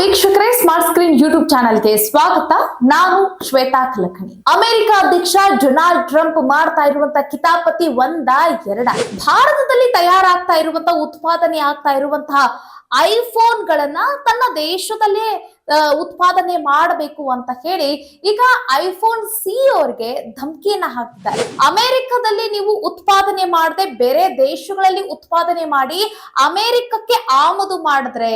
ವೀಕ್ಷಕರೇ smart screen YouTube ಚಾನೆಲ್ಗೆ ಸ್ವಾಗತ. ನಾನು ಶ್ವೇತಾ ಕಲಕಣಿ. ಅಮೆರಿಕ ಅಧ್ಯಕ್ಷ ಡೊನಾಲ್ಡ್ ಟ್ರಂಪ್ ಮಾಡ್ತಾ ಇರುವಂತ ಕಿತಾಪತಿ ಒಂದ ಎರಡ. ಭಾರತದಲ್ಲಿ ತಯಾರಾಗ್ತಾ ಇರುವಂತ, ಉತ್ಪಾದನೆ ಆಗ್ತಾ ಇರುವಂತಹ ಐಫೋನ್ ಗಳನ್ನ ತನ್ನ ದೇಶದಲ್ಲೇ ಉತ್ಪಾದನೆ ಮಾಡಬೇಕು ಅಂತ ಹೇಳಿ ಈಗ ಐಫೋನ್ ಸಿ ಅವ್ರಿಗೆ ಧಮಕಿಯನ್ನ ಹಾಕಿದ್ದಾರೆ. ಅಮೆರಿಕದಲ್ಲಿ ನೀವು ಉತ್ಪಾದನೆ ಮಾಡದೆ ಬೇರೆ ದೇಶಗಳಲ್ಲಿ ಉತ್ಪಾದನೆ ಮಾಡಿ ಅಮೆರಿಕಕ್ಕೆ ಆಮದು ಮಾಡಿದ್ರೆ,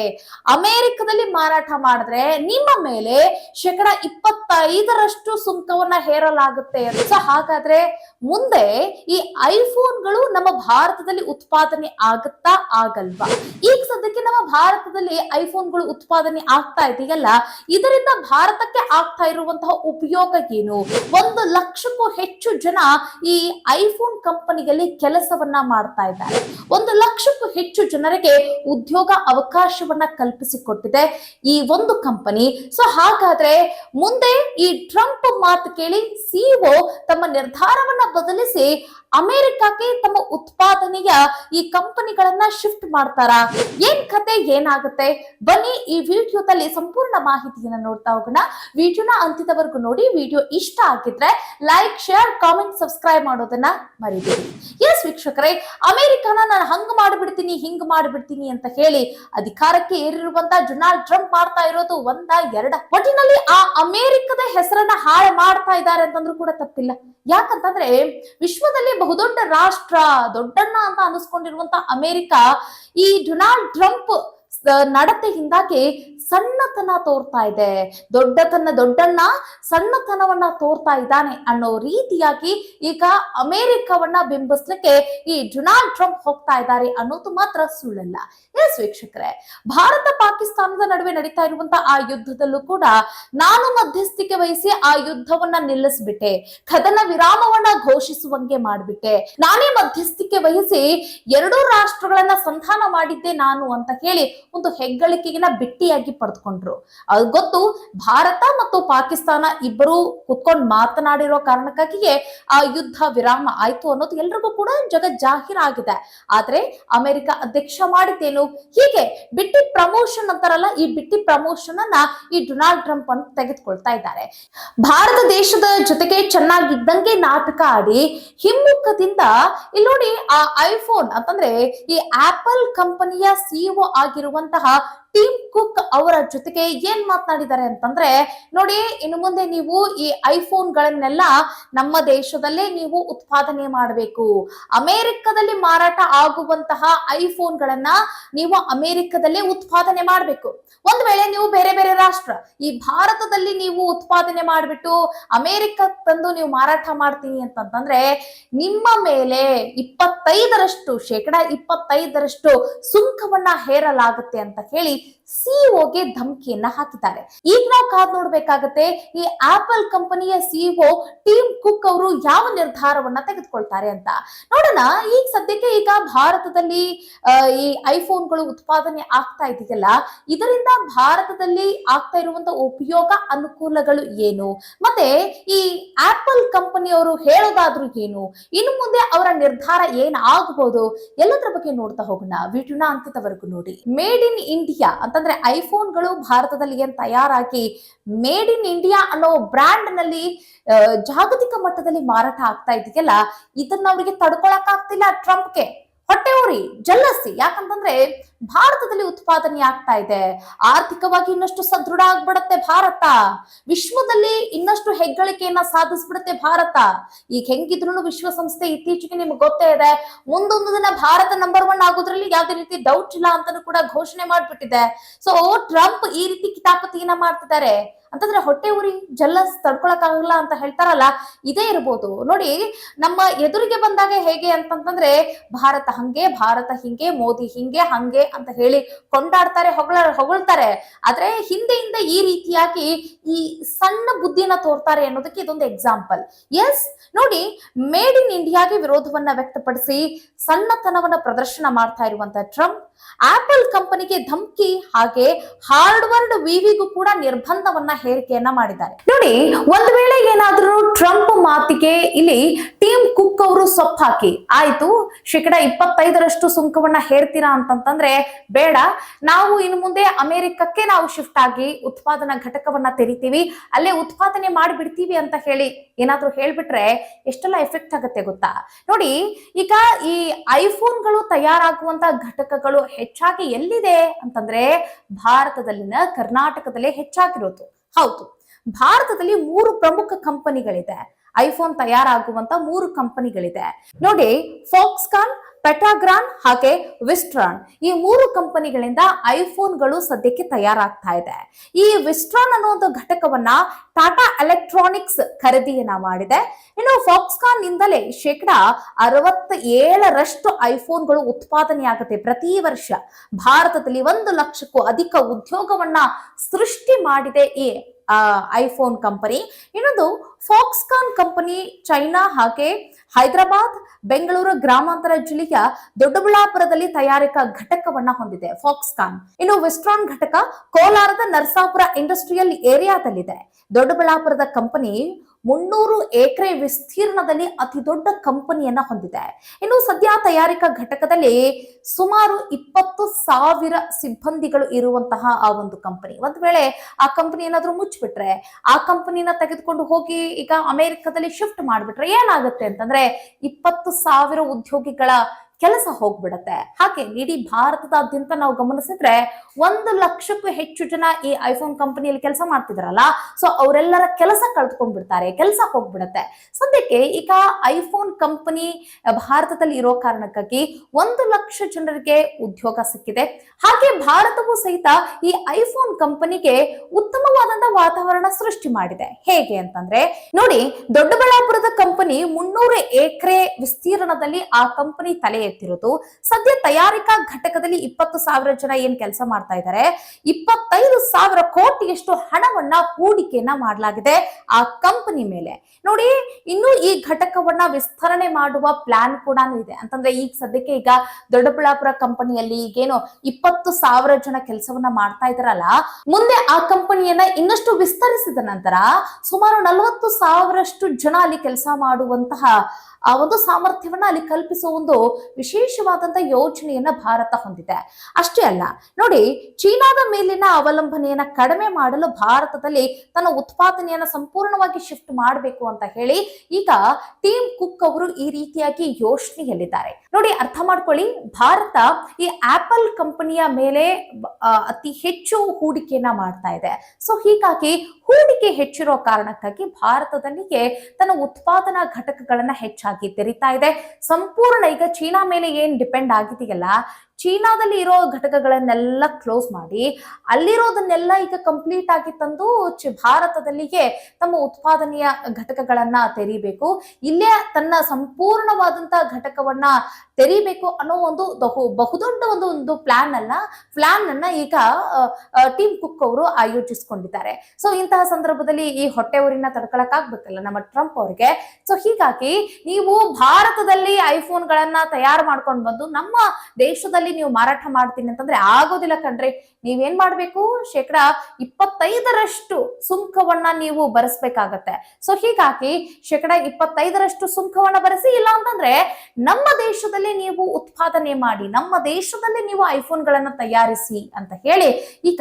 ಅಮೆರಿಕದಲ್ಲಿ ಮಾರಾಟ ಮಾಡಿದ್ರೆ ನಿಮ್ಮ ಮೇಲೆ ಶೇಕಡ ಇಪ್ಪತ್ತೈದರಷ್ಟು ಸುಂಕವನ್ನ ಹೇರಲಾಗುತ್ತೆ ಅಂತ ಹಾಗಾದ್ರೆ ಮುಂದೆ ಈ ಐಫೋನ್ಗಳು ನಮ್ಮ ಭಾರತದಲ್ಲಿ ಉತ್ಪಾದನೆ ಆಗುತ್ತಾ ಆಗಲ್ವಾ? ಈಗ ಸದ್ಯಕ್ಕೆ ನಮ್ಮ ಭಾರತದಲ್ಲಿ ಐಫೋನ್ಗಳು ಉತ್ಪಾದನೆ ಆಗ್ತಾ ಇದೆಯಲ್ಲ ಇದರಿಂದ ಭಾರತಕ್ಕೆ ಆಗ್ತಾ ಇರುವಂತಹ ಉಪಯೋಗ ಏನು? ಒಂದು ಲಕ್ಷಕ್ಕೂ ಹೆಚ್ಚು ಜನ ಈ ಐಫೋನ್ ಕಂಪನಿಯಲ್ಲಿ ಕೆಲಸವನ್ನ ಮಾಡ್ತಾ ಇದ್ದಾರೆ. ಒಂದು ಲಕ್ಷಕ್ಕೂ ಹೆಚ್ಚು ಜನರಿಗೆ ಉದ್ಯೋಗ ಅವಕಾಶವನ್ನ ಕಲ್ಪಿಸಿಕೊಟ್ಟಿದೆ ಈ ಒಂದು ಕಂಪನಿ. ಸೊ ಹಾಗಾದ್ರೆ ಮುಂದೆ ಈ ಟ್ರಂಪ್ ಮಾತು ಕೇಳಿ ಸಿಇಒ ತಮ್ಮ ನಿರ್ಧಾರವನ್ನ ಬದಲಿಸಿ ಅಮೆರಿಕಕ್ಕೆ ತಮ್ಮ ಉತ್ಪಾದನೆಯ ಈ ಕಂಪನಿಗಳನ್ನ ಶಿಫ್ಟ್ ಮಾಡ್ತಾರಾ? ಏನ್ ಕತೆ, ಏನಾಗುತ್ತೆ? ಬನ್ನಿ ಈ ವಿಡಿಯೋದಲ್ಲಿ ಸಂಪೂರ್ಣ ಮಾಹಿತಿಯನ್ನ ನೋಡ್ತಾ ಹೋಗೋಣ. ವಿಡಿಯೋನ ಅಂತ್ಯದವರೆಗೂ ನೋಡಿ, ವಿಡಿಯೋ ಇಷ್ಟ ಆಗಿದ್ರೆ ಲೈಕ್, ಶೇರ್, ಕಾಮೆಂಟ್, ಸಬ್ಸ್ಕ್ರೈಬ್ ಮಾಡೋದನ್ನ ಮರಿಬೇಡಿ. ಎಸ್ ವೀಕ್ಷಕರೇ, ಅಮೆರಿಕನ ನಾನು ಹಂಗ್ ಮಾಡಿಬಿಡ್ತೀನಿ, ಹಿಂಗ್ ಮಾಡಿಬಿಡ್ತೀನಿ ಅಂತ ಹೇಳಿ ಅಧಿಕಾರಕ್ಕೆ ಏರಿರುವಂತ ಡೊನಾಲ್ಡ್ ಟ್ರಂಪ್ ಮಾಡ್ತಾ ಇರೋದು ಒಂದ, ಎರಡ. ಒಟ್ಟಿನಲ್ಲಿ ಆ ಅಮೆರಿಕದ ಹೆಸರನ್ನ ಹಾಳು ಮಾಡ್ತಾ ಇದ್ದಾರೆ ಅಂತಂದ್ರೂ ಕೂಡ ತಪ್ಪಿಲ್ಲ. ಯಾಕಂತಂದ್ರೆ ವಿಶ್ವದಲ್ಲಿ ಬಹುದೊಡ್ಡ ರಾಷ್ಟ್ರ ದೊಡ್ಡಣ್ಣ ಅಂತ ಅನಿಸ್ಕೊಂಡಿರುವಂತ ಅಮೆರಿಕ ಈ ಡೊನಾಲ್ಡ್ ಟ್ರಂಪ್ ನಡತೆಯಿಂದಾಗಿ ಸಣ್ಣತನ ತೋರ್ತಾ ಇದೆ. ದೊಡ್ಡತನ, ದೊಡ್ಡಣ್ಣ ಸಣ್ಣತನವನ್ನ ತೋರ್ತಾ ಇದ್ದಾನೆ ಅನ್ನೋ ರೀತಿಯಾಗಿ ಈಗ ಅಮೆರಿಕವನ್ನ ಬಿಂಬಿಸ್ಲಿಕ್ಕೆ ಈ ಡೊನಾಲ್ಡ್ ಟ್ರಂಪ್ ಹೋಗ್ತಾ ಇದ್ದಾರೆ ಅನ್ನೋದು ಮಾತ್ರ ಸುಳ್ಳಲ್ಲ. ಎಸ್ ವೀಕ್ಷಕರೇ, ಭಾರತ ಪಾಕಿಸ್ತಾನದ ನಡುವೆ ನಡೀತಾ ಇರುವಂತಹ ಆ ಯುದ್ಧದಲ್ಲೂ ಕೂಡ ನಾನು ಮಧ್ಯಸ್ಥಿಕೆ ವಹಿಸಿ ಆ ಯುದ್ಧವನ್ನ ನಿಲ್ಲಿಸ್ಬಿಟ್ಟೆ. ಕದನ ವಿರಾಮವನ್ನ ಘೋಷಿಸುವಂಗೆ ಮಾಡ್ಬಿಟ್ಟೆ. ನಾನೇ ಮಧ್ಯಸ್ಥಿಕೆ ವಹಿಸಿ ಎರಡೂ ರಾಷ್ಟ್ರಗಳನ್ನ ಸಂಧಾನ ಮಾಡಿದ್ದೆ ನಾನು ಅಂತ ಹೇಳಿ ಒಂದು ಹೆಗ್ಗಳಿಕೆಗಿನ ಬಿಟ್ಟಿಯಾಗಿ ಪಡೆದುಕೊಂಡ್ರು. ಅದು ಗೊತ್ತು, ಭಾರತ ಮತ್ತು ಪಾಕಿಸ್ತಾನ ಇಬ್ಬರು ಕುತ್ಕೊಂಡು ಮಾತನಾಡಿರೋ ಕಾರಣಕ್ಕಾಗಿಯೇ ಆ ಯುದ್ಧ ವಿರಾಮ ಆಯ್ತು ಅನ್ನೋದು ಎಲ್ರಿಗೂ ಕೂಡ ಜಗತ್ ಜಾಹೀರಾಗಿದೆ ಆದ್ರೆ ಅಮೆರಿಕ ಅಧ್ಯಕ್ಷ ಮಾಡಿದ್ದೇನು? ಹೀಗೆ ಬಿಟ್ಟಿ ಪ್ರಮೋಷನ್ ಅಂತಾರಲ್ಲ, ಈ ಬಿಟ್ಟಿ ಪ್ರಮೋಷನ್ ಅನ್ನ ಈ ಡೊನಾಲ್ಡ್ ಟ್ರಂಪ್ ಅಂತ ತೆಗೆದುಕೊಳ್ತಾ ಇದ್ದಾರೆ. ಭಾರತ ದೇಶದ ಜೊತೆಗೆ ಚೆನ್ನಾಗಿದ್ದಂಗೆ ನಾಟಕ ಆಡಿ ಹಿಮ್ಮುಖದಿಂದ, ಇಲ್ಲಿ ನೋಡಿ ಆ ಐಫೋನ್ ಅಂತಂದ್ರೆ ಈ ಆಪಲ್ ಕಂಪನಿಯ ಸಿಇಒ ಆಗಿರುವಂತಹ ಟೀಮ್ ಕುಕ್ ಅವರ ಜೊತೆಗೆ ಏನ್ ಮಾತನಾಡಿದ್ದಾರೆ ಅಂತಂದ್ರೆ, ನೋಡಿ, ಇನ್ನು ಮುಂದೆ ನೀವು ಈ ಐಫೋನ್ ಗಳನ್ನೆಲ್ಲ ನಮ್ಮ ದೇಶದಲ್ಲೇ ನೀವು ಉತ್ಪಾದನೆ ಮಾಡಬೇಕು. ಅಮೆರಿಕದಲ್ಲಿ ಮಾರಾಟ ಆಗುವಂತಹ ಐಫೋನ್ ಗಳನ್ನ ನೀವು ಅಮೆರಿಕದಲ್ಲೇ ಉತ್ಪಾದನೆ ಮಾಡಬೇಕು. ಒಂದ್ ವೇಳೆ ನೀವು ಬೇರೆ ಬೇರೆ ರಾಷ್ಟ್ರ, ಈ ಭಾರತದಲ್ಲಿ ನೀವು ಉತ್ಪಾದನೆ ಮಾಡಿಬಿಟ್ಟು ಅಮೆರಿಕ ತಂದು ನೀವು ಮಾರಾಟ ಮಾಡ್ತೀನಿ ಅಂತಂತಂದ್ರೆ, ನಿಮ್ಮ ಮೇಲೆ ಇಪ್ಪತ್ತೈದರಷ್ಟು ಶೇಕಡ ಇಪ್ಪತ್ತೈದರಷ್ಟು ಸುಂಕವನ್ನ ಹೇರಲಾಗುತ್ತೆ ಅಂತ ಹೇಳಿ Bye. ಸಿಇಒಗೆ ಧಮಕಿಯನ್ನ ಹಾಕಿದ್ದಾರೆ. ಈಗ ನಾವು ಕಾದ್ ನೋಡ್ಬೇಕಾಗತ್ತೆ, ಈ ಆಪಲ್ ಕಂಪನಿಯ ಸಿಇಒ ಟೀಮ್ ಕುಕ್ ಅವರು ಯಾವ ನಿರ್ಧಾರವನ್ನ ತೆಗೆದುಕೊಳ್ತಾರೆ ಅಂತ. ನೋಡೋಣ, ಈಗ ಸದ್ಯಕ್ಕೆ ಈಗ ಭಾರತದಲ್ಲಿ ಈ ಐಫೋನ್ಗಳು ಉತ್ಪಾದನೆ ಆಗ್ತಾ ಇದೆಯಲ್ಲ, ಇದರಿಂದ ಭಾರತದಲ್ಲಿ ಆಗ್ತಾ ಇರುವಂತ ಉಪಯೋಗ ಅನುಕೂಲಗಳು ಏನು? ಮತ್ತೆ ಈ ಆಪಲ್ ಕಂಪನಿಯವರು ಹೇಳೋದಾದ್ರೂ ಏನು? ಇನ್ನು ಮುಂದೆ ಅವರ ನಿರ್ಧಾರ ಏನ್ ಆಗಬಹುದು ಎಲ್ಲದರ ಬಗ್ಗೆ ನೋಡ್ತಾ ಹೋಗೋಣ. ವಿಡಿಯೋನ ಅಂತ್ಯದವರೆಗೂ ನೋಡಿ. ಮೇಡ್ ಇನ್ ಇಂಡಿಯಾ ಅಂತಂದ್ರೆ ಐಫೋನ್ಗಳು ಭಾರತದಲ್ಲಿ ಏನ್ ತಯಾರಾಗಿ ಮೇಡ್ ಇನ್ ಇಂಡಿಯಾ ಅನ್ನೋ ಬ್ರ್ಯಾಂಡ್ನಲ್ಲಿ ಜಾಗತಿಕ ಮಟ್ಟದಲ್ಲಿ ಮಾರಾಟ ಆಗ್ತಾ ಇದೆಯಲ್ಲ, ಇದನ್ನ ಅವರಿಗೆ ತಡ್ಕೊಳಕ್ ಆಗ್ತಿಲ್ಲ ಟ್ರಂಪ್ಗೆ. ಹೊಟ್ಟೆ ಜಲ್ಲಸಿ ಯಾಕಂತಂದ್ರೆ ಭಾರತದಲ್ಲಿ ಉತ್ಪಾದನೆ ಆಗ್ತಾ ಇದೆ. ಆರ್ಥಿಕವಾಗಿ ಇನ್ನಷ್ಟು ಸದೃಢ ಆಗ್ಬಿಡತ್ತೆ ಭಾರತ. ವಿಶ್ವದಲ್ಲಿ ಇನ್ನಷ್ಟು ಹೆಗ್ಗಳಿಕೆಯನ್ನ ಸಾಧಿಸ್ಬಿಡುತ್ತೆ ಭಾರತ. ಈಗ ಹೆಂಗಿದ್ರು ವಿಶ್ವಸಂಸ್ಥೆ ಇತ್ತೀಚೆಗೆ ನಿಮ್ಗೆ ಗೊತ್ತೇ ಇದೆ. ಮುಂದೊಂದು ದಿನ ಭಾರತ ನಂಬರ್ ಒನ್ ಆಗೋದ್ರಲ್ಲಿ ಯಾವ್ದೇ ರೀತಿ ಡೌಟ್ ಇಲ್ಲ ಅಂತಾನು ಕೂಡ ಘೋಷಣೆ ಮಾಡ್ಬಿಟ್ಟಿದೆ. ಸೊ ಟ್ರಂಪ್ ಈ ರೀತಿ ಕಿತಾಪತಿಯನ್ನ ಮಾಡ್ತಿದ್ದಾರೆ. ಅಂತಂದ್ರೆ ಹೊಟ್ಟೆ ಉರಿ ಜಲ್ಲಸ್ ತಡ್ಕೊಳಕ್ಕಾಗಲ್ಲ ಅಂತ ಹೇಳ್ತಾರಲ್ಲ, ಇದೇ ಇರ್ಬೋದು. ನೋಡಿ, ನಮ್ಮ ಎದುರಿಗೆ ಬಂದಾಗ ಹೇಗೆ ಅಂತಂತಂದ್ರೆ, ಭಾರತ ಹಂಗೆ, ಭಾರತ ಹಿಂಗೆ, ಮೋದಿ ಹಿಂಗೆ, ಹಂಗೆ ಅಂತ ಹೇಳಿ ಕೊಂಡಾಡ್ತಾರೆ, ಹೊಗಳ, ಹೊಗಳ್ತಾರೆ. ಆದ್ರೆ ಹಿಂದೆಯಿಂದ ಈ ರೀತಿಯಾಗಿ ಈ ಸಣ್ಣ ಬುದ್ಧಿನ ತೋರ್ತಾರೆ ಅನ್ನೋದಕ್ಕೆ ಇದೊಂದು ಎಕ್ಸಾಂಪಲ್ ಎಸ್ ನೋಡಿ ಮೇಡ್ ಇನ್ ಇಂಡಿಯಾಗೆ ವಿರೋಧವನ್ನ ವ್ಯಕ್ತಪಡಿಸಿ ಸಣ್ಣತನವನ್ನ ಪ್ರದರ್ಶನ ಮಾಡ್ತಾ ಇರುವಂತ ಟ್ರಂಪ್ ಆಪಲ್ ಕಂಪನಿಗೆ ಧಮ್ಕಿ ಹಾಗೆ ಹಾರ್ಡ್ವರ್ಡ್ ವಿವಿಗೂ ಕೂಡ ನಿರ್ಬಂಧವನ್ನ ಹೇರಿಕೆಯನ್ನ ಮಾಡಿದ್ದಾರೆ. ನೋಡಿ, ಒಂದು ವೇಳೆ ಏನಾದ್ರೂ ಟ್ರಂಪ್ ಮಾತಿಗೆ ಇಲ್ಲಿ ಟೀಮ್ ಕುಕ್ ಅವರು ಸೊಪ್ಪು ಹಾಕಿ, ಆಯ್ತು, ಶೇಕಡ ಇಪ್ಪತ್ತೈದರಷ್ಟು ಸುಂಕವನ್ನ ಹೇರ್ತೀರಾ ಅಂತಂತಂದ್ರೆ ಬೇಡ, ನಾವು ಇನ್ನು ಮುಂದೆ ಅಮೆರಿಕಕ್ಕೆ ನಾವು ಶಿಫ್ಟ್ ಆಗಿ ಉತ್ಪಾದನಾ ಘಟಕವನ್ನ ತೆರಿತೀವಿ, ಅಲ್ಲೇ ಉತ್ಪಾದನೆ ಮಾಡಿಬಿಡ್ತೀವಿ ಅಂತ ಹೇಳಿ ಏನಾದ್ರೂ ಹೇಳ್ಬಿಟ್ರೆ ಎಷ್ಟೆಲ್ಲ ಎಫೆಕ್ಟ್ ಆಗುತ್ತೆ ಗೊತ್ತಾ? ನೋಡಿ, ಈಗ ಈ ಐಫೋನ್ಗಳು ತಯಾರಾಗುವಂತ ಘಟಕಗಳು ಹೆಚ್ಚಾಗಿ ಎಲ್ಲಿದೆ ಅಂತಂದ್ರೆ ಭಾರತದಲ್ಲಿನ ಕರ್ನಾಟಕದಲ್ಲೇ ಹೆಚ್ಚಾಗಿರೋದು. ಹೌದು. ಭಾರತದಲ್ಲಿ ಮೂರು ಪ್ರಮುಖ ಕಂಪನಿಗಳಿದೆ. ಐಫೋನ್ ತಯಾರಾಗುವಂತ ಮೂರು ಕಂಪನಿಗಳಿದೆ. ನೋಡಿ ಫಾಕ್ಸ್ಕಾನ್ ಪೆಟಾಗ್ರಾನ್ ಹಾಗೆ ವಿಸ್ಟ್ರಾನ್ ಈ ಮೂರು ಕಂಪನಿಗಳಿಂದ ಐಫೋನ್ಗಳು ಸದ್ಯಕ್ಕೆ ತಯಾರಾಗ್ತಾ ಇದೆ. ಈ ವಿಸ್ಟ್ರಾನ್ ಅನ್ನೋ ಒಂದು ಘಟಕವನ್ನ ಟಾಟಾ ಎಲೆಕ್ಟ್ರಾನಿಕ್ಸ್ ಖರೀದಿಯನ್ನ ಮಾಡಿದೆ. ಇನ್ನು ಫಾಕ್ಸ್ಕಾನ್ ನಿಂದಲೇ ಶೇಕಡ ಅರವತ್ತ ಏಳರಷ್ಟು ಐಫೋನ್ಗಳು ಉತ್ಪಾದನೆಯಾಗುತ್ತೆ ಪ್ರತಿ ವರ್ಷ. ಭಾರತದಲ್ಲಿ ಒಂದು ಲಕ್ಷಕ್ಕೂ ಅಧಿಕ ಉದ್ಯೋಗವನ್ನ ಸೃಷ್ಟಿ ಮಾಡಿದೆ ಈ ಐಫೋನ್ ಕಂಪನಿ. ಇನ್ನೊಂದು ಫಾಕ್ಸ್ಕಾನ್ ಕಂಪನಿ ಚೈನಾ ಹಾಗೆ ಹೈದರಾಬಾದ್, ಬೆಂಗಳೂರು ಗ್ರಾಮಾಂತರ ಜಿಲ್ಲೆಯ ದೊಡ್ಡಬಳ್ಳಾಪುರದಲ್ಲಿ ತಯಾರಿಕಾ ಘಟಕವನ್ನ ಹೊಂದಿದೆ ಫಾಕ್ಸ್ಕಾನ್ ಇನ್ನು ವೆಸ್ಟ್ರಾನ್ ಘಟಕ ಕೋಲಾರದ ನರಸಾಪುರ ಇಂಡಸ್ಟ್ರಿಯಲ್ ಏರಿಯಾದಲ್ಲಿದೆ. ದೊಡ್ಡಬಳ್ಳಾಪುರದ ಕಂಪನಿ ಮುನ್ನೂರು ಎಕರೆ ವಿಸ್ತೀರ್ಣದಲ್ಲಿ ಅತಿ ದೊಡ್ಡ ಕಂಪನಿಯನ್ನ ಹೊಂದಿದೆ. ಇನ್ನು ಸದ್ಯ ತಯಾರಿಕಾ ಘಟಕದಲ್ಲಿ ಸುಮಾರು ಇಪ್ಪತ್ತು ಸಾವಿರ ಸಿಬ್ಬಂದಿಗಳು ಇರುವಂತಹ ಆ ಒಂದು ಕಂಪನಿ. ಒಂದು ವೇಳೆ ಆ ಕಂಪನಿ ಏನಾದ್ರೂ ಮುಚ್ಚಿಬಿಟ್ರೆ, ಆ ಕಂಪನಿನ ತೆಗೆದುಕೊಂಡು ಹೋಗಿ ಈಗ ಅಮೆರಿಕದಲ್ಲಿ ಶಿಫ್ಟ್ ಮಾಡಿಬಿಟ್ರೆ ಏನಾಗುತ್ತೆ ಅಂತಂದ್ರೆ ಇಪ್ಪತ್ತು ಸಾವಿರ ಉದ್ಯೋಗಿಗಳ ಕೆಲಸ ಹೋಗ್ಬಿಡತ್ತೆ. ಹಾಗೆ ಇಡೀ ಭಾರತದಾದ್ಯಂತ ನಾವು ಗಮನಿಸಿದ್ರೆ ಒಂದು ಲಕ್ಷಕ್ಕೂ ಹೆಚ್ಚು ಜನ ಈ ಐಫೋನ್ ಕಂಪನಿಯಲ್ಲಿ ಕೆಲಸ ಮಾಡ್ತಿದ್ರಲ್ಲ. ಸೊ ಅವರೆಲ್ಲರ ಕೆಲಸ ಕಳ್ಕೊಂಡ್ಬಿಡ್ತಾರೆ ಕೆಲಸ ಹೋಗ್ಬಿಡತ್ತೆ. ಸದ್ಯಕ್ಕೆ ಈಗ ಐಫೋನ್ ಕಂಪನಿ ಭಾರತದಲ್ಲಿ ಇರೋ ಕಾರಣಕ್ಕಾಗಿ ಒಂದು ಲಕ್ಷ ಜನರಿಗೆ ಉದ್ಯೋಗ ಸಿಕ್ಕಿದೆ. ಹಾಗೆ ಭಾರತವು ಸಹಿತ ಈ ಐಫೋನ್ ಕಂಪನಿಗೆ ಉತ್ತಮವಾದಂತ ವಾತಾವರಣ ಸೃಷ್ಟಿ ಮಾಡಿದೆ. ಹೇಗೆ ಅಂತಂದ್ರೆ, ನೋಡಿ ದೊಡ್ಡಬಳ್ಳಾಪುರದ ಕಂಪನಿ ಮುನ್ನೂರು ಎಕರೆ ವಿಸ್ತೀರ್ಣದಲ್ಲಿ ಆ ಕಂಪನಿ ತಲೆ ಎತ್ತಿರೋದು ಸದ್ಯ ತಯಾರಿಕಾ ಘಟಕದಲ್ಲಿ ಇಪ್ಪತ್ತು ಸಾವಿರ ಜನ ಏನ್ ಕೆಲಸ ಮಾಡ್ತಾ ಇದ್ದಾರೆ ಇಪ್ಪತ್ತೈದು ಸಾವಿರ ಕೋಟಿಯಷ್ಟು ಹಣವನ್ನ ಹೂಡಿಕೆಯನ್ನ ಮಾಡಲಾಗಿದೆ ಆ ಕಂಪನಿ ಮೇಲೆ. ನೋಡಿ, ಇನ್ನು ಈ ಘಟಕವನ್ನ ವಿಸ್ತರಣೆ ಮಾಡುವ ಪ್ಲಾನ್ ಕೂಡ ಇದೆ. ಅಂತಂದ್ರೆ ಈಗ ಸದ್ಯಕ್ಕೆ ಈಗ ದೊಡ್ಡಬಳ್ಳಾಪುರ ಕಂಪನಿಯಲ್ಲಿ ಈಗೇನು ಇಪ್ಪತ್ತು ಸಾವಿರ ಜನ ಕೆಲಸವನ್ನ ಮಾಡ್ತಾ ಇದಾರಲ್ಲ, ಮುಂದೆ ಆ ಕಂಪನಿಯನ್ನ ಇನ್ನಷ್ಟು ವಿಸ್ತರಿಸಿದ ನಂತರ ಸುಮಾರು ನಲವತ್ತು ಸಾವಿರಷ್ಟು ಜನ ಅಲ್ಲಿ ಕೆಲಸ ಮಾಡುವಂತಹ ಆ ಒಂದು ಸಾಮರ್ಥ್ಯವನ್ನ ಅಲ್ಲಿ ಕಲ್ಪಿಸುವ ಒಂದು ವಿಶೇಷವಾದಂತ ಯೋಜನೆಯನ್ನ ಭಾರತ ಹೊಂದಿದೆ. ಅಷ್ಟೇ ಅಲ್ಲ, ನೋಡಿ ಚೀನಾದ ಮೇಲಿನ ಅವಲಂಬನೆಯನ್ನ ಕಡಿಮೆ ಮಾಡಲು ಭಾರತದಲ್ಲಿ ತನ್ನ ಉತ್ಪಾದನೆಯನ್ನ ಸಂಪೂರ್ಣವಾಗಿ ಶಿಫ್ಟ್ ಮಾಡಬೇಕು ಅಂತ ಹೇಳಿ ಈಗ ಟೀಮ್ ಕುಕ್ ಅವರು ಈ ರೀತಿಯಾಗಿ ಯೋಚನೆಯಲ್ಲಿದ್ದಾರೆ. ನೋಡಿ ಅರ್ಥ ಮಾಡ್ಕೊಳ್ಳಿ, ಭಾರತ ಈ ಆಪಲ್ ಕಂಪನಿಯ ಮೇಲೆ ಅತಿ ಹೆಚ್ಚು ಹೂಡಿಕೆಯನ್ನ ಮಾಡ್ತಾ ಇದೆ. ಸೊ ಹೀಗಾಗಿ ಹೂಡಿಕೆ ಹೆಚ್ಚಿರೋ ಕಾರಣಕ್ಕಾಗಿ ಭಾರತದಲ್ಲಿಗೆ ತನ್ನ ಉತ್ಪಾದನಾ ಘಟಕಗಳನ್ನ ಹೆಚ್ಚಾಗಿ ತೆರಿತಾ ಇದೆ. ಸಂಪೂರ್ಣ ಈಗ ಚೀನಾ ಮೇಲೆ ಏನ್ ಡಿಪೆಂಡ್ ಆಗಿದೆಯಲ್ಲ ಚೀನಾದಲ್ಲಿ ಇರೋ ಘಟಕಗಳನ್ನೆಲ್ಲ ಕ್ಲೋಸ್ ಮಾಡಿ, ಅಲ್ಲಿರೋದನ್ನೆಲ್ಲ ಈಗ ಕಂಪ್ಲೀಟ್ ಆಗಿ ತಂದು ಭಾರತದಲ್ಲಿಗೆ ತಮ್ಮ ಉತ್ಪಾದನೆಯ ಘಟಕಗಳನ್ನ ತೆರಿಬೇಕು. ಇಲ್ಲೇ ತನ್ನ ಸಂಪೂರ್ಣವಾದಂತ ಘಟಕವನ್ನ ತೆರಿಬೇಕು ಅನ್ನೋ ಒಂದು ಬಹು- ಬಹುದೊಡ್ಡ ಒಂದು ಒಂದು ಪ್ಲಾನ್ ಅನ್ನ ಪ್ಲಾನ್ ಅನ್ನ ಈಗ ಟೀಮ್ ಕುಕ್ ಅವರು ಆಯೋಜಿಸಿಕೊಂಡಿದ್ದಾರೆ. ಸೊ ಇಂತಹ ಸಂದರ್ಭದಲ್ಲಿ ಈ ಹೊಟ್ಟೆ ಊರಿನ ತಡ್ಕೊಳಕ್ಕಾಗ್ಬೇಕಲ್ಲ ನಮ್ಮ ಟ್ರಂಪ್ ಅವ್ರಿಗೆ. ಸೊ ಹೀಗಾಗಿ ನೀವು ಭಾರತದಲ್ಲಿ ಐಫೋನ್ ಗಳನ್ನ ತಯಾರು ಮಾಡ್ಕೊಂಡು ಬಂದು ನಮ್ಮ ದೇಶದಲ್ಲಿ ನೀವು ಮಾರಾಟ ಮಾಡ್ತೀನಿ ಅಂತಂದ್ರೆ ಆಗೋದಿಲ್ಲ ಕಣ್ರಿ. ನೀವೇನ್ ಮಾಡ್ಬೇಕು ಶೇಕಡ ಇಪ್ಪತ್ತೈದರಷ್ಟು ಸುಂಕವನ್ನ ನೀವು ಬರೆಸ್ಬೇಕಾಗತ್ತೆ. ಸೊ ಹೀಗಾಗಿ ಶೇಕಡ ಇಪ್ಪತ್ತೈದರಷ್ಟು ಸುಂಕವನ್ನ ಬರೆಸಿ, ಇಲ್ಲ ಅಂತಂದ್ರೆ ನಮ್ಮ ದೇಶದಲ್ಲಿ ನೀವು ಉತ್ಪಾದನೆ ಮಾಡಿ, ನಮ್ಮ ದೇಶದಲ್ಲಿ ನೀವು ಐಫೋನ್ ಗಳನ್ನ ತಯಾರಿಸಿ ಅಂತ ಹೇಳಿ ಈಗ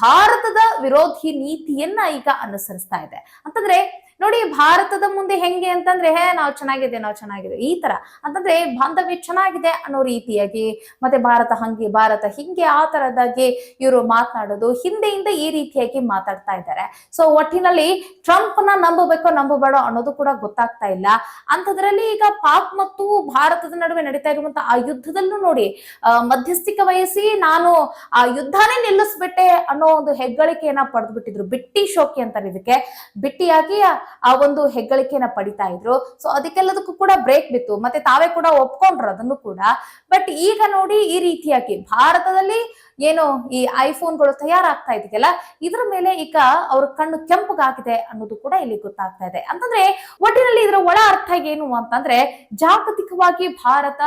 ಭಾರತದ ವಿರೋಧಿ ನೀತಿಯನ್ನ ಈಗ ಅನುಸರಿಸ್ತಾ ಇದೆ. ಅಂತಂದ್ರೆ ನೋಡಿ ಭಾರತದ ಮುಂದೆ ಹೆಂಗೆ ಅಂತಂದ್ರೆ, ಹೇ, ನಾವು ಚೆನ್ನಾಗಿದೆ ನಾವು ಚೆನ್ನಾಗಿದೆ, ಈ ತರ. ಅಂತಂದ್ರೆ ಬಾಂಧವ್ಯ ಚೆನ್ನಾಗಿದೆ ಅನ್ನೋ ರೀತಿಯಾಗಿ, ಮತ್ತೆ ಭಾರತ ಹಂಗೆ, ಭಾರತ ಹಿಂಗೆ, ಆ ತರದಾಗಿ ಇವರು ಮಾತನಾಡೋದು, ಹಿಂದೆಯಿಂದ ಈ ರೀತಿಯಾಗಿ ಮಾತಾಡ್ತಾ ಇದ್ದಾರೆ. ಸೊ ಒಟ್ಟಿನಲ್ಲಿ ಟ್ರಂಪ್ನ ನಂಬಬೇಕೋ, ನಂಬಬೇಡ ಅನ್ನೋದು ಕೂಡ ಗೊತ್ತಾಗ್ತಾ ಇಲ್ಲ. ಅಂಥದ್ರಲ್ಲಿ ಈಗ ಪಾಕ್ ಮತ್ತು ಭಾರತದ ನಡುವೆ ನಡೀತಾ ಇರುವಂತ ಆ ಯುದ್ಧದಲ್ಲೂ ನೋಡಿ ಮಧ್ಯಸ್ಥಿಕ ವಹಿಸಿ ನಾನು ಆ ಯುದ್ಧನೇ ನಿಲ್ಲಿಸ್ಬಿಟ್ಟೆ ಅನ್ನೋ ಒಂದು ಹೆಗ್ಗಳಿಕೆಯನ್ನ ಪಡೆದು ಬಿಟ್ಟಿದ್ರು ಬಿಟ್ಟಿ ಶೋಕಿ ಅಂತಾರೆ ಇದಕ್ಕೆ. ಬಿಟ್ಟಿಯಾಗಿ ಆ- ಒಂದು ಹೆಗ್ಗಳಿಕೆನ ಪಡಿತಾ ಇದ್ರು. ಸೊ ಅದಕ್ಕೆಲ್ಲದಕ್ಕೂ ಕೂಡ ಬ್ರೇಕ್ ಬಿತ್ತು. ಮತ್ತೆ ತಾವೇ ಕೂಡ ಒಪ್ಕೊಂಡ್ರು ಅದನ್ನು ಕೂಡ. ಬಟ್ ಈಗ ನೋಡಿ ಈ ರೀತಿಯಾಗಿ ಭಾರತದಲ್ಲಿ ಏನು ಈ ಐಫೋನ್ಗಳು ತಯಾರಾಗ್ತಾ ಇದೆಯಲ್ಲ, ಇದ್ರ ಮೇಲೆ ಈಗ ಅವ್ರ ಕಣ್ಣು ಕೆಂಪಗಾಗಿದೆ ಅನ್ನೋದು ಕೂಡ ಇಲ್ಲಿ ಗೊತ್ತಾಗ್ತಾ ಇದೆ. ಅಂತಂದ್ರೆ, ಒಟ್ಟಿನಲ್ಲಿ ಇದರ ಒಳ ಅರ್ಥ ಏನು ಅಂತಂದ್ರೆ, ಜಾಗತಿಕವಾಗಿ ಭಾರತ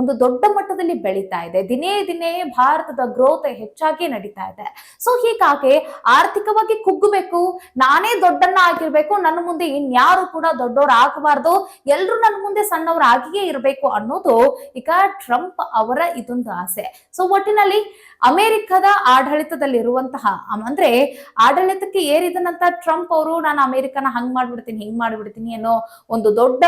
ಒಂದು ದೊಡ್ಡ ಮಟ್ಟದಲ್ಲಿ ಬೆಳೀತಾ ಇದೆ. ದಿನೇ ದಿನೇ ಭಾರತದ ಗ್ರೋತ್ ಹೆಚ್ಚಾಗಿ ನಡೀತಾ ಇದೆ. ಸೊ ಹೀಗಾಗಿ ಆರ್ಥಿಕವಾಗಿ ಕುಗ್ಗಬೇಕು, ನಾನೇ ದೊಡ್ಡನ್ನ ಆಗಿರ್ಬೇಕು ನನ್ನ ಮುಂದೆ ಇನ್ಯಾರು ಕೂಡ ದೊಡ್ಡವ್ರು ಆಗಬಾರ್ದು ಎಲ್ರು ನನ್ನ ಮುಂದೆ ಸಣ್ಣವ್ರು ಆಗಿಯೇ ಇರಬೇಕು ಅನ್ನೋದು ಈಗ ಟ್ರಂಪ್ ಅವರ ಇದೊಂದು ಆಸೆ. ಸೊ ಒಟ್ಟಿನಲ್ಲಿ ಅಮೆರಿಕದ ಆಡಳಿತದಲ್ಲಿರುವಂತಹ ಅಂದ್ರೆ ಆಡಳಿತಕ್ಕೆ ಏರಿದ ನಂತರ ಟ್ರಂಪ್ ಅವರು, ನಾನು ಅಮೆರಿಕನ ಹಂಗ್ ಮಾಡ್ಬಿಡ್ತೀನಿ, ಹಿಂಗ್ ಮಾಡ್ಬಿಡ್ತೀನಿ ಅನ್ನೋ ಒಂದು ದೊಡ್ಡ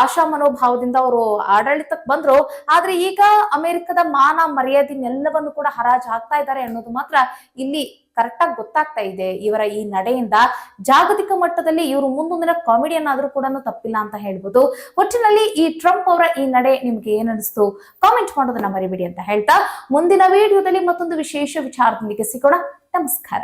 ಆಶಾ ಮನೋಭಾವದಿಂದ ಅವರು ಆಡಳಿತಕ್ಕೆ ಬಂದ್ರು. ಆದ್ರೆ ಈಗ ಅಮೆರಿಕದ ಮಾನ ಮರ್ಯಾದೆನೆಲ್ಲವನ್ನು ಕೂಡ ಹರಾಜು ಹಾಕ್ತಾ ಇದ್ದಾರೆ ಅನ್ನೋದು ಮಾತ್ರ ಇಲ್ಲಿ ಕರೆಕ್ಟ್ ಆಗಿ ಗೊತ್ತಾಗ್ತಾ ಇದೆ. ಇವರ ಈ ನಡೆಯಿಂದ ಜಾಗತಿಕ ಮಟ್ಟದಲ್ಲಿ ಇವರು ಮುಂದೊಂದಿನ ಕಾಮಿಡಿಯನ್ ಆದ್ರೂ ಕೂಡ ತಪ್ಪಿಲ್ಲ ಅಂತ ಹೇಳ್ಬೋದು. ಒಟ್ಟಿನಲ್ಲಿ ಈ ಟ್ರಂಪ್ ಅವರ ಈ ನಡೆ ನಿಮ್ಗೆ ಏನ್ ಕಾಮೆಂಟ್ ಮಾಡೋದನ್ನ ಮರಿಬೇಡಿ ಅಂತ ಹೇಳ್ತಾ ಮುಂದಿನ ವಿಡಿಯೋದಲ್ಲಿ ಮತ್ತೊಂದು ವಿಶೇಷ ವಿಚಾರದೊಂದಿಗೆ ಸಿಗೋಣ. ನಮಸ್ಕಾರ.